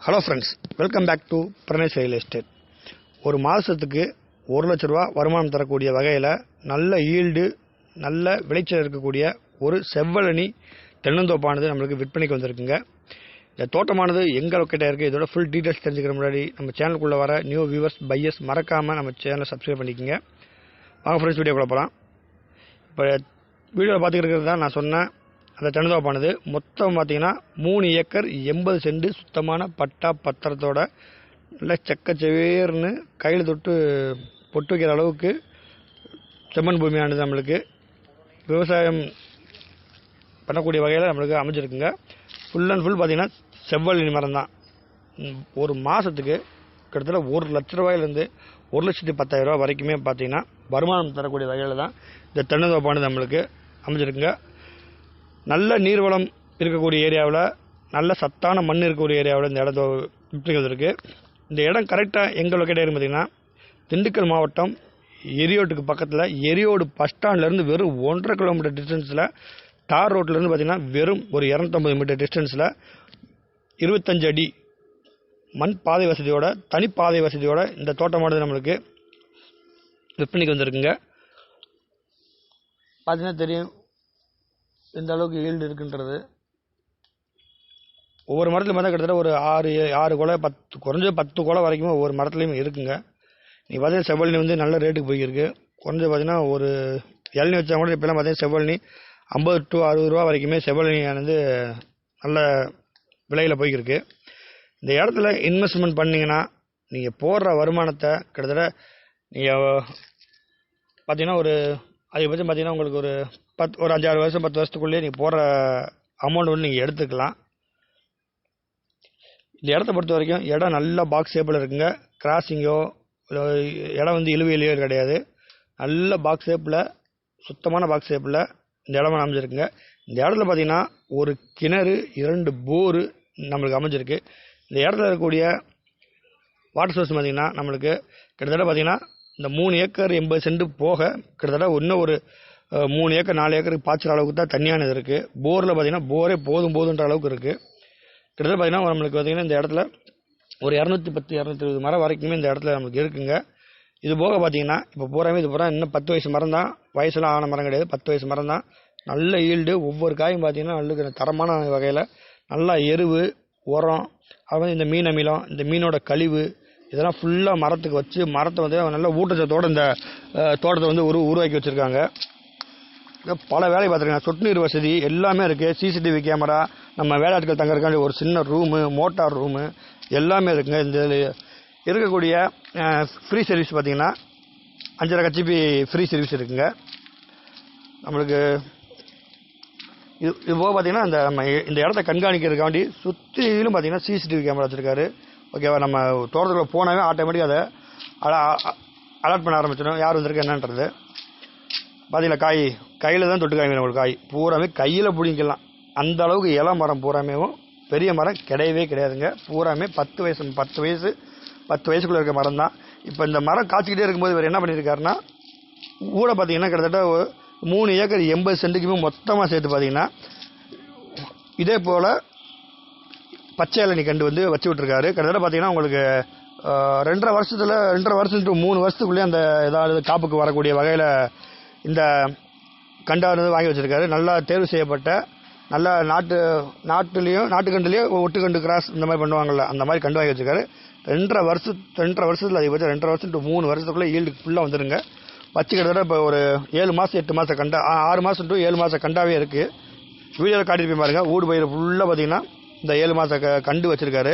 Hello friends welcome back to Pranesh real estate ஒரு மாதத்துக்கு ஒரு லட்ச ரூபா வருமானம் தரக்கூடிய வகையில் நல்ல ஈல்டு நல்ல விளைச்சல் இருக்கக்கூடிய ஒரு செவ்வழனி தென்னந்தோப்பானது நம்மளுக்கு விற்பனைக்கு வந்திருக்குங்க. இந்த தோட்டமானது எங்கே லொக்கேட்டாக இருக்குது இதோட ஃபுல் டீட்டெயில்ஸ் தெரிஞ்சுக்கிற முன்னாடி நம்ம சேனலுக்குள்ளே வர நியூ வியூவர்ஸ் பையர்ஸ் மறக்காமல் நம்ம சேனலை சப்ஸ்கிரைப் பண்ணிக்கோங்க. வாங்க ஃப்ரெண்ட்ஸ் வீடியோக்குள்ளே போகலாம் இப்போ வீடியோவில் பார்த்துக்கிட்டு தான் நான் சொன்னேன் அந்த தென்னந்தோப்பானது மொத்தம் பார்த்தீங்கன்னா மூணு ஏக்கர் எண்பது சென்ட் சுத்தமான பட்டா பத்திரத்தோட நல்ல செக்கச்செவேர்னு கையில் தொட்டு பொட்டு வைக்கிற அளவுக்கு செம்மண் பூமியானது நம்மளுக்கு. விவசாயம் பண்ணக்கூடிய வகையில் நம்மளுக்கு அமைஞ்சிருக்குங்க. ஃபுல் அண்ட் ஃபுல் பார்த்தீங்கன்னா செவ்வழி மரம் தான். ஒரு மாதத்துக்கு கிட்டத்தட்ட ஒரு லட்ச ரூபாயிலேருந்து ஒரு லட்சத்தி பத்தாயிரரூபா வரைக்குமே பார்த்தீங்கன்னா வருமானம் தரக்கூடிய வகையில் தான் இந்த தென்னந்தோப்பானது நம்மளுக்கு அமைஞ்சிருக்குங்க. நல்ல நீர்வளம் இருக்கக்கூடிய ஏரியாவில் நல்ல சத்தான மண் இருக்கக்கூடிய ஏரியாவில் இந்த இடத்த விற்பனைக்கு வந்திருக்கு இந்த இடம் கரெக்டாக எங்கே லொக்கேட் பார்த்தீங்கன்னா திண்டுக்கல் மாவட்டம் எரியோட்டுக்கு பக்கத்தில் எரியோடு பஸ் ஸ்டாண்ட்லேருந்து வெறும் ஒன்றரை கிலோமீட்டர் டிஸ்டன்ஸில் தார் ரோட்லேருந்து பார்த்தீங்கன்னா வெறும் ஒரு இரநூத்தம்பது மீட்டர் டிஸ்டன்ஸில் இருபத்தஞ்சு அடி மண் பாதை வசதியோட தனிப்பாதை வசதியோட இந்த தோட்டமானது நம்மளுக்கு விற்பனைக்கு வந்திருக்குங்க. பார்த்தீங்கன்னா தெரியும் எந்த அளவுக்கு ஈல்டு இருக்குன்றது. ஒவ்வொரு மரத்தில் பார்த்தா கிட்டத்தட்ட ஒரு ஆறு ஆறு குலை பத்து குறைஞ்சது பத்து குலை வரைக்கும் ஒவ்வொரு மரத்துலையும் இருக்குங்க. நீங்கள் பார்த்தீங்கன்னா செவ்வழி வந்து நல்ல ரேட்டுக்கு போயிருக்கு. குறைஞ்சது பார்த்தீங்கன்னா ஒரு இளநி வச்சா கூட இப்போலாம் பார்த்தீங்கன்னா செவ்வழி ஐம்பது டு அறுபது ரூபா வரைக்குமே செவ்வழியானது நல்ல விலையில் போய்க்கிருக்கு இந்த இடத்துல இன்வெஸ்ட்மெண்ட் பண்ணிங்கன்னா நீங்கள் போடுற வருமானத்தை கிட்டத்தட்ட நீங்கள் பார்த்தீங்கன்னா ஒரு அதிகபட்சம் பார்த்தீங்கன்னா உங்களுக்கு ஒரு பத்து ஒரு அஞ்சாறு வருஷம் பத்து வருஷத்துக்குள்ளேயே நீங்கள் போடுற அமௌண்ட் வந்து நீங்கள் எடுத்துக்கலாம். இந்த இடத்த பொறுத்த வரைக்கும் இடம் நல்ல பாக்ஸ் ஷேப்பில் இருக்குங்க. கிராசிங்கோ இல்லை இடம் வந்து இழுவையிலையோ கிடையாது. நல்ல பாக்ஸ் ஷேப்பில் சுத்தமான பாக்ஸ் ஷேப்பில் இந்த இடம் அமைஞ்சிருக்குங்க. இந்த இடத்துல பார்த்தீங்கன்னா ஒரு கிணறு இரண்டு போரு நம்மளுக்கு அமைஞ்சிருக்கு. இந்த இடத்துல இருக்கக்கூடிய வாட்டர் சோர்ஸ் பார்த்தீங்கன்னா நம்மளுக்கு கிட்டத்தட்ட பார்த்தீங்கன்னா இந்த மூணு ஏக்கர் எண்பது சென்ட் போக கிட்டத்தட்ட இன்னும் ஒரு மூணு ஏக்கர் நாலு ஏக்கருக்கு பாய்ச்சுற அளவுக்கு தான் தண்ணியானது இருக்குது போரில் பார்த்தீங்கன்னா போரே போதும் போதுன்ற அளவுக்கு இருக்குது கிட்டத்தட்ட பார்த்தீங்கன்னா நம்மளுக்கு பார்த்தீங்கன்னா இந்த இடத்துல ஒரு இரநூத்தி பத்து இரநூத்தி இருபது மரம் வரைக்குமே இந்த இடத்துல நம்மளுக்கு இருக்குங்க. இது போக பார்த்தீங்கன்னா இப்போ பூராமே இது பூரா இன்னும் பத்து வயசு மரம் தான். வயசுலாம் ஆன மரம் கிடையாது. பத்து வயசு மரம் தான். நல்ல ஈல்டு ஒவ்வொரு காயும் பார்த்தீங்கன்னா நல்ல தரமான வகையில் நல்லா எருவு உரம் அது வந்து இந்த மீன் அமிலம் இந்த மீனோட கழிவு இதெல்லாம் ஃபுல்லாக மரத்துக்கு வச்சு மரத்தை வந்து நல்ல ஊட்டச்சத்தோட இந்த தோட்டத்தை வந்து உரு உருவாக்கி வச்சுருக்காங்க. பல வேலை பார்த்துருக்காங்க. சொட்டு நீர் வசதி எல்லாமே இருக்குது சிசிடிவி கேமரா நம்ம வேலையாட்கள் தங்கறதுக்காண்டி ஒரு சின்ன ரூமு மோட்டார் ரூமு எல்லாமே இருக்குங்க. இந்த இருக்கக்கூடிய ஃப்ரீ சர்வீஸ் பார்த்தீங்கன்னா அஞ்சரை கட்சிபி ஃப்ரீ சர்வீஸ் இருக்குங்க. நம்மளுக்கு இது இது போக பார்த்தீங்கன்னா இந்த நம்ம இந்த இடத்த கண்காணிக்கிறதுக்காண்டி சுற்றிலும் பார்த்தீங்கன்னா சிசிடிவி கேமரா வச்சுருக்காரு. ஓகேவா நம்ம தோட்டத்தில் போனாவே ஆட்டோமேட்டிக்காக அதை அலர்ட் பண்ண ஆரம்பிச்சிடும். யார் வந்திருக்கு என்னன்றது. பார்த்தீங்களா காய் கையில் தான் தொட்டு காய்ங்க உங்களுக்கு காய். பூராமே கையில் பிடிங்கிக்கலாம் அந்த அளவுக்கு இலை மரம் பூராமேவும் பெரிய மரம் கிடையவே கிடையாதுங்க. பூராமே பத்து வயசு பத்து வயசு பத்து வயசுக்குள்ளே இருக்க மரம் தான். இப்போ இந்த மரம் காய்ச்சிக்கிட்டே இருக்கும்போது இவர் என்ன பண்ணியிருக்காருன்னா கூட பார்த்தீங்கன்னா கிட்டத்தட்ட மூணு ஏக்கர் எண்பது சென்ட்டுக்குமே மொத்தமாக சேர்த்து பார்த்தீங்கன்னா இதே போல் பச்சை இளநி கண்டு வந்து வச்சு விட்ருக்காரு கிட்டத்தட்ட பார்த்தீங்கன்னா உங்களுக்கு ரெண்டரை வருஷத்தில் ரெண்டரை வருஷம் டு மூணு வருஷத்துக்குள்ளேயே அந்த ஏதாவது காப்புக்கு வரக்கூடிய வகையில் இந்த கண்டானது வாங்கி வச்சிருக்காரு. நல்லா தேர்வு செய்யப்பட்ட நல்லா நாட்டு நாட்டுலேயும் நாட்டுக்கண்டுலேயும் ஒட்டுக்கண்டு கிராஸ் இந்த மாதிரி பண்ணுவாங்கள்ல அந்த மாதிரி கண்டு வாங்கி வச்சிருக்காரு. ரெண்டரை வருஷம் ரெண்டரை வருஷத்தில் அதிகபட்சம் ரெண்டரை வருஷம் டு மூணு வருஷத்துக்குள்ளே ஈல்டு ஃபுல்லாக வந்துருங்க. வச்சு கிட்டத்தட்ட இப்போ ஒரு ஏழு மாதம் எட்டு மாதம் கண்டா ஆறு மாதம் டு ஏழு மாதம் கண்டாவே இருக்குது வீடியோவில் போய் பாருங்கள் ஊடு பயிர் ஃபுல்லாக பார்த்தீங்கன்னா இந்த ஏழு மாத க கண்டு வச்சிருக்காரு.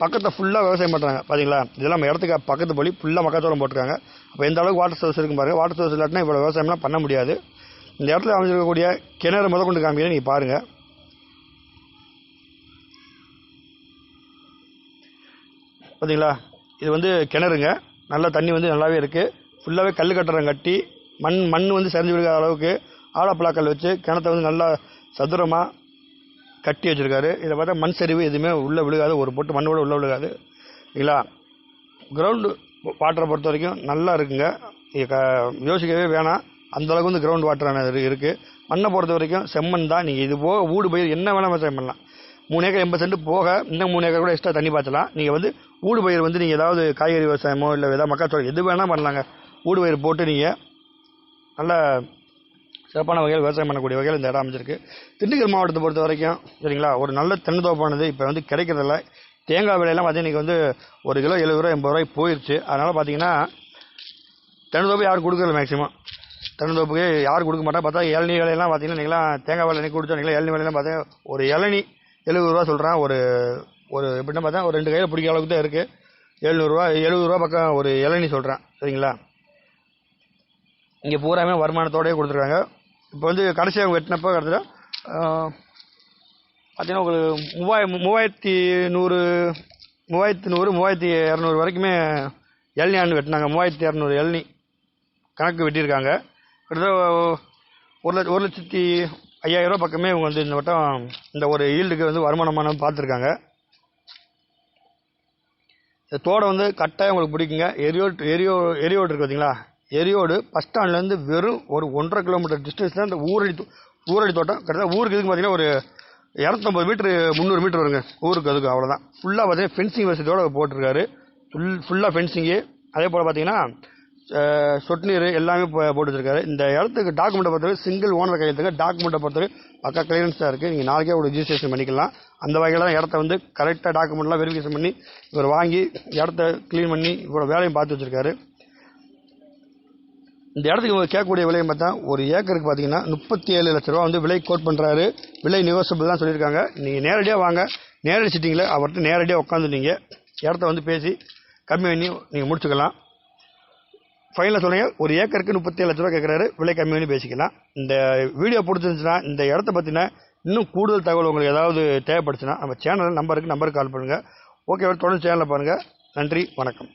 பக்கத்தை ஃபுல்லாக விவசாயம் பண்ணுறாங்க பார்த்தீங்களா இதெல்லாம் நம்ம இடத்துக்கு பக்கத்து போய் ஃபுல்லாக மக்காச்சோளம் போட்டிருக்காங்க. அப்போ எந்த அளவுக்கு வாட்டர் சோர்ஸ் இருக்கும் பாருங்கள் வாட்டர் சோர்ஸ் இல்லாட்டினா இவ்வளோ விவசாயம்லாம் பண்ண முடியாது. இந்த இடத்துல அமைஞ்சிருக்கக்கூடிய கிணறு முத கொண்டு காமிக்கிறேன். நீங்கள் பாருங்கள் பார்த்தீங்களா இது வந்து கிணறுங்க. நல்லா தண்ணி வந்து நல்லாவே இருக்குது ஃபுல்லாகவே கல் கட்டுறம் கட்டி மண் மண் வந்து சரிஞ்சு விழுகாத அளவுக்கு ஆழப்பலாக்கல் வச்சு கிணத்த வந்து நல்லா சதுரமாக கட்டி வச்சுருக்காரு. இதை பார்த்தா மண் சரிவு எதுவுமே உள்ளே விழுகாது. ஒரு பொட்டு மண் கூட உள்ளே விழுகாது. இல்லைங்களா? கிரவுண்டு வாட்டரை பொறுத்த வரைக்கும் நல்லா இருக்குங்க. க- யோசிக்கவே வேணாம். அந்த அளவுக்கு வந்து கிரவுண்ட் வாட்டரான இருக்குது மண்ணை பொறுத்த வரைக்கும் செம்மண் தான். நீங்கள் இது போக ஊடு பயிர் என்ன வேணால் விவசாயம் பண்ணலாம். மூணு ஏக்கர் எண்பது சென்ட் போக இன்னும் மூணு ஏக்கர் கூட எக்ஸ்ட்ரா தண்ணி பாய்ச்சலாம். நீங்கள் வந்து ஊடு பயிர் வந்து நீங்கள் ஏதாவது காய்கறி விவசாயமோ இல்லை ஏதாவது மக்காச்சோளம் எது வேணால் பண்ணலாங்க. ஊடு பயிர் போட்டு நீங்கள் நல்லா சிறப்பான வகையில் விவசாயம் பண்ணக்கூடிய வகையில் இந்த இடம் அமைஞ்சிருக்கு. திண்டுக்கல் மாவட்டத்தை பொறுத்த வரைக்கும் சரிங்களா ஒரு நல்ல தென்னந்தோப்பானது இப்போ வந்து கிடைக்கிறதில்ல. தேங்காய் விலையெல்லாம் பார்த்தீங்கன்னா இன்றைக்கி வந்து ஒரு கிலோ எழுபது ரூபா எண்பது ரூபாய்க்கு போயிடுச்சு அதனால் பார்த்தீங்கன்னா தென்னந்தோப்பு யாரும் கொடுக்கல மேக்ஸிமம் தென்னந்தோப்புக்கு யாரும் கொடுக்க மாட்டா பார்த்தா இளநீ விலையெல்லாம் பார்த்தீங்கன்னா நீங்களாம் தேங்காய் விலை கொடுத்தோம். நீங்களா இளநீ விலையெல்லாம் பார்த்தா ஒரு இளநீ எழுபது ரூபா சொல்கிறேன் ஒரு ஒரு எப்படின்னா பார்த்தா ஒரு ரெண்டு கையில் பிடிக்கிற அளவுக்கு தான் இருக்குது எழுநூறுவா எழுபது ரூபா பக்கம் ஒரு இளநீ சொல்கிறேன் சரிங்களா? இங்கே பூராமே வருமானத்தோடயே கொடுத்துருக்காங்க. இப்போ வந்து கடைசியாக அவங்க வெட்டினப்போ கிட்டத்தட்ட பார்த்தீங்கன்னா உங்களுக்கு மூவாய மூவாயிரத்தி நூறு மூவாயிரத்தி நூறு மூவாயிரத்தி இரநூறு வரைக்குமே இளநீ ஆண்டு வெட்டினாங்க மூவாயிரத்தி இரநூறு இளநீ கணக்கு வெட்டியிருக்காங்க. கிட்டத்தட்ட ஒரு லட்ச ஒரு லட்சத்தி ஐயாயிரரூவா பக்கமே இவங்க வந்து இந்த வட்டம் இந்த ஒரு ஈல்டுக்கு வந்து வருமானமான பார்த்துருக்காங்க. இந்த தோடை வந்து கட்டாயம் உங்களுக்கு பிடிக்குங்க. எரியோட் எரியோ எரியோடு இருக்குது பார்த்தீங்களா எரியோடு பஸ் ஸ்டாண்ட்லேருந்து வெறும் ஒரு ஒன்றரை கிலோமீட்டர் டிஸ்டன்ஸில் அந்த ஊரடி ஊரடி தோட்டம். கிட்டத்தட்ட ஊருக்கு இதுக்கு பார்த்தீங்கன்னா ஒரு இரநூத்தம்பது மீட்ரு முந்நூறு மீட்ரு வருங்க. ஊருக்கு அதுக்கு அவ்வளோதான் ஃபுல்லாக பார்த்தீங்கன்னா ஃபென்சிங் வசதியோட போட்டிருக்காரு. ஃபுல் ஃபுல்லாக ஃபென்சிங்கு அதே போல் பார்த்தீங்கன்னா சொட்டு நீர் எல்லாமே போட்டு வச்சிருக்காரு இந்த இடத்துக்கு டாக்குமெண்ட்டை பொறுத்தவரை சிங்கிள் ஓனர் கையெழுத்துக்கு டாக்குமெண்ட்டை பொறுத்தவரை பக்கா கிளியரன்ஸாக இருக்குது நீங்கள் நாளைக்கே ஒரு ரிஜிஸ்ட்ரேஷன் பண்ணிக்கலாம். அந்த வகையில் தான் இடத்த வந்து கரெக்டாக டாக்குமெண்ட்லாம் வெரிஃபிகேஷன் பண்ணி இவர் வாங்கி இடத்த க்ளீன் பண்ணி இவ்வளோ வேலையும் பார்த்து வச்சுருக்காரு. இந்த இடத்துக்கு இவங்க கேட்கக்கூடிய விலையும் பார்த்தா ஒரு ஏக்கருக்கு பார்த்தீங்கன்னா முப்பத்தி ஏழு லட்ச ரூபா வந்து விலை கோட் பண்ணுறாரு விலை நிகோசபிள் தான் சொல்லியிருக்காங்க. நீங்கள் நேரடியாக வாங்க. நேரடி சிட்டிங்கில் அவர்கிட்ட நேரடியாக உட்காந்து நீங்கள் இடத்த வந்து பேசி கம்மி பண்ணி நீங்கள் முடிச்சுக்கலாம். ஃபைனலாக சொன்னீங்க ஒரு ஏக்கருக்கு முப்பத்தி ஏழு லட்ச ரூபா கேட்குறாரு. விலை கம்மி பண்ணி பேசிக்கலாம். இந்த வீடியோ பிடிச்சிருந்துச்சுன்னா இந்த இடத்த பற்றின இன்னும் கூடுதல் தகவல் உங்களுக்கு ஏதாவது தேவைப்படுச்சுன்னா நம்ம சேனல் நம்பருக்கு நம்பருக்கு கால் பண்ணுங்கள் ஓகே தொடர்ந்து சேனலில் பாருங்கள் நன்றி வணக்கம்.